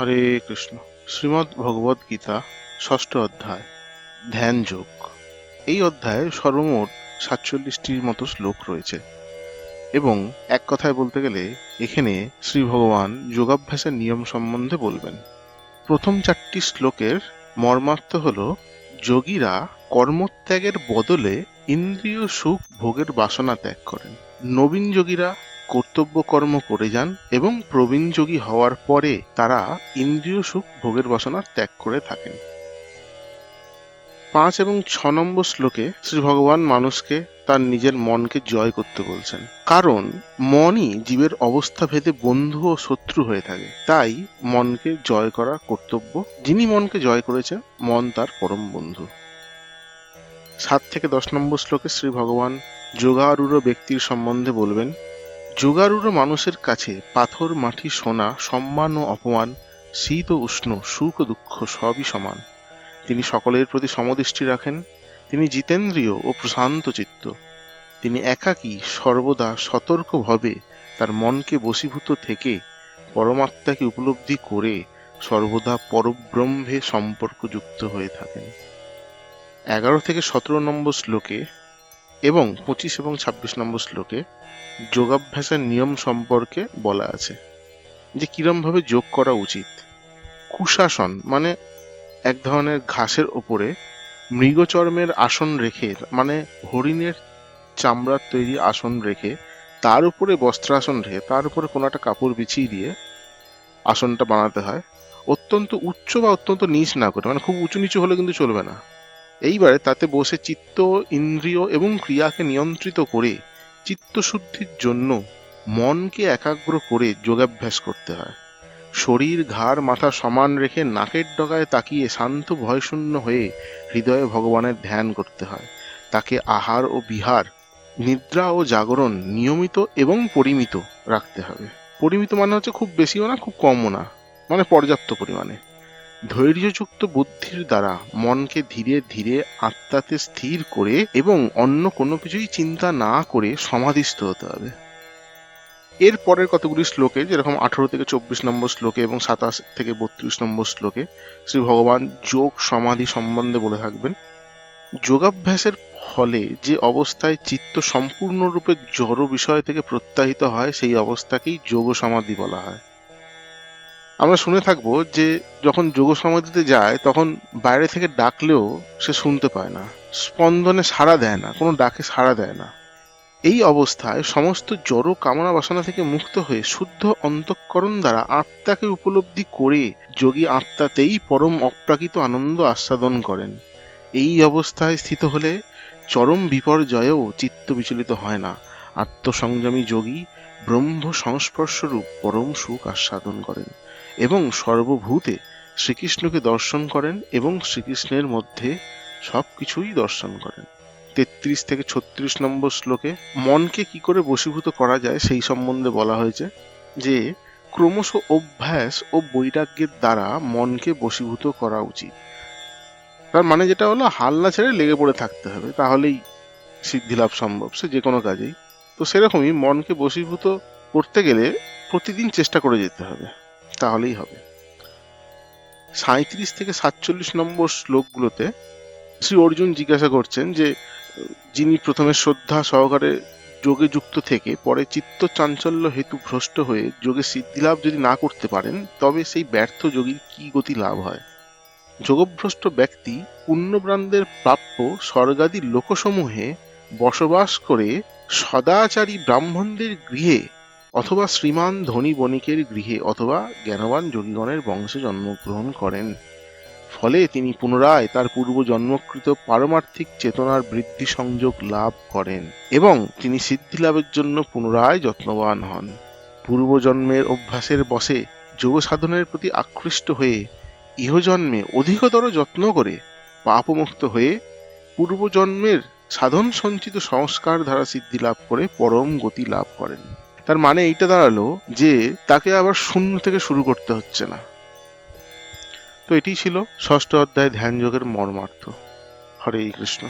হরে কৃষ্ণ। শ্রীমদ্ ভগবদ গীতা, ষষ্ঠ অধ্যায়, ধ্যান যোগ। এই অধ্যায়ে সর্বমোট সাতচল্লিশটির মতো শ্লোক রয়েছে। এবং এক কথায় বলতে গেলে, এখানে শ্রী ভগবান যোগাভ্যাসের নিয়ম সম্বন্ধে বলবেন। প্রথম চারটি শ্লোকের মর্মার্থ হল, যোগীরা কর্মত্যাগের বদলে ইন্দ্রিয় সুখ ভোগের বাসনা ত্যাগ করেন। নবীন যোগীরা কর্তব্য কর্ম করে যান এবং প্রবীণ যোগী হওয়ার পরে তারা ইন্দ্রিয় সুখ ভোগের বাসনা ত্যাগ করে থাকেন। পাঁচ এবং ছ নম্বর শ্লোকে শ্রী ভগবান মানুষকে তার নিজের মনকে জয় করতে বলছেন। কারণ মনই জীবের অবস্থা ভেদে বন্ধু ও শত্রু হয়ে থাকে। তাই মনকে জয় করা কর্তব্য। যিনি মনকে জয় করেছেন, মন তার পরম বন্ধু। সাত থেকে দশ নম্বর শ্লোকে শ্রী ভগবান যোগারূঢ় ব্যক্তির সম্বন্ধে বলবেন যোগারূঢ় মানুষের কাছে পাথর, মাটি, সোনা, সম্মান ও অপমান, শীত ও উষ্ণ, সুখ দুঃখ সবই সমান। তিনি সকলের প্রতি সমদৃষ্টি রাখেন। তিনি জিতেন্দ্রীয় ও প্রশান্ত চিত্ত। তিনি একাকী, সর্বদা সতর্কভাবে তার মনকে বশীভূত থেকে পরমাত্মাকে উপলব্ধি করে সর্বদা পরব্রহ্মে সম্পর্কযুক্ত হয়ে থাকেন। এগারো থেকে সতেরো নম্বর শ্লোকে এবং পঁচিশ এবং ছাব্বিশ নম্বর শ্লোকে যোগাভ্যাসের নিয়ম সম্পর্কে বলা আছে যে কিরমভাবে যোগ করা উচিত। কুশাসন মানে এক ধরনের ঘাসের ওপরে মৃগচর্মের আসন রেখে মানে হরিণের চামড়ার তৈরি আসন রেখে তার উপরে বস্ত্রাসন রেখে, তার উপরে কোনো একটা কাপড় বিছিয়ে দিয়ে আসনটা বানাতে হয়। অত্যন্ত উচ্চ বা অত্যন্ত নিচ না করে মানে খুব উঁচু নিচু হলে কিন্তু চলবে না। এইবারে তাতে বসে চিত্ত, ইন্দ্রিয় এবং ক্রিয়াকে নিয়ন্ত্রিত করে চিত্তশুদ্ধির জন্য মনকে একাগ্র করে যোগাভ্যাস করতে হয়। শরীর, ঘাড়, মাথা সমান রেখে নাকের ডগায় তাকিয়ে শান্ত, ভয়শূন্য হয়ে হৃদয়ে ভগবানের ধ্যান করতে হয়। তাকে আহার ও বিহার, নিদ্রা ও জাগরণ নিয়মিত এবং পরিমিত রাখতে হবে। পরিমিত মানে হচ্ছে খুব বেশিও না, খুব কমও না। মানে পর্যাপ্ত পরিমাণে। ধৈর্যযুক্ত বুদ্ধির দ্বারা মনকে ধীরে ধীরে আত্মাতে স্থির করে এবং অন্য কোনো কিছুই চিন্তা না করে সমাধিস্থ হতে হবে। এর পরের কতগুলি শ্লোকে, যেরকম আঠারো থেকে চব্বিশ নম্বর শ্লোকে এবং সাতাশ থেকে বত্রিশ নম্বর শ্লোকে, শ্রী ভগবান যোগ সমাধি সম্বন্ধে বলে থাকবেন, যোগাভ্যাসের ফলে যে অবস্থায় চিত্ত সম্পূর্ণরূপে জড় বিষয় থেকে প্রত্যাহিত হয়, সেই অবস্থাকেই যোগ সমাধি বলা হয়। আমরা শুনে থাকব যে যখন যোগ সমাধিতে যায়, তখন বাইরে থেকে ডাকলেও সে শুনতে পায় না। স্পন্দনে সাড়া দেয় না, কোনো ডাকে সাড়া দেয় না। এই অবস্থায় সমস্ত জড় কামনা বাসনা থেকে মুক্ত হয়ে শুদ্ধ অন্তঃকরণ দ্বারা আত্মাকে উপলব্ধি করে যোগী আত্মাতেই পরম অপ্রাকৃত আনন্দ আস্বাদন করেন। এই অবস্থায় স্থিত হলে চরম বিপর্যয়েও চিত্ত বিচলিত হয় না। আত্মসংযমী যোগী ব্রহ্ম সংস্পর্শরূপ পরম সুখ আস্বাদন করেন। এবং সর্বভূতে শ্রীকৃষ্ণকে দর্শন করেন এবং শ্রীকৃষ্ণের মধ্যে সব কিছুই দর্শন করেন। তেত্রিশ থেকে ছত্রিশ নম্বর শ্লোকে মনকে কি করে বশীভূত করা যায় সেই সম্বন্ধে বলা হয়েছে যে ক্রমশ অভ্যাস ও বৈরাগ্যের দ্বারা মনকে বশীভূত করা উচিত। তার মানে যেটা হলো হাল্লা ছেড়ে লেগে পড়ে থাকতে হবে, তাহলেই সিদ্ধিলাভ সম্ভব, সে যে কোনো কাজেই। তো সেরকমই মনকে বশীভূত করতে গেলে প্রতিদিন চেষ্টা করে যেতে হবে। তাহলেই হবে। সাঁত্রিশ থেকে সাতচল্লিশ নম্বর শ্লোকগুলোতে শ্রী অর্জুন জিজ্ঞাসা করছেন যে, যিনি প্রথমে শ্রদ্ধা সহকারে যোগে যুক্ত থেকে পরে চিত্ত চাঞ্চল্য হেতু ভ্রষ্ট হয়ে যোগে সিদ্ধিলাভ যদি না করতে পারেন, তবে সেই ব্যর্থ যোগীর কি গতি লাভ হয়? যোগভ্রষ্ট ব্যক্তি পুণ্যব্রান্দের প্রাপ্য স্বর্গাদি লোকসমূহে বসবাস করে সদাচারী ব্রাহ্মণদের গৃহে অথবা শ্রীমান ধনী বণিকের গৃহে অথবা জ্ঞানবান যোগীগণের বংশে জন্মগ্রহণ করেন। ফলে তিনি পুনরায় তার পূর্ব জন্মকৃত পারমার্থিক চেতনার বৃদ্ধি সংযোগ লাভ করেন এবং তিনি সিদ্ধি লাভের জন্য পুনরায় যত্নবান হন। পূর্বজন্মের অভ্যাসের বসে যোগ সাধনের প্রতি আকৃষ্ট হয়ে ইহজন্মে অধিকতর যত্ন করে পাপমুক্ত হয়ে পূর্বজন্মের সাধন সঞ্চিত সংস্কার দ্বারা সিদ্ধি লাভ করে পরম গতি লাভ করেন। তার মানে এইটা দাঁড়াল যে তাকে আবার শূন্য থেকে শুরু করতে হচ্ছে না। তো এটি ছিল ষষ্ঠ অধ্যায় ধ্যান যোগের মর্মার্থ। হরে কৃষ্ণ।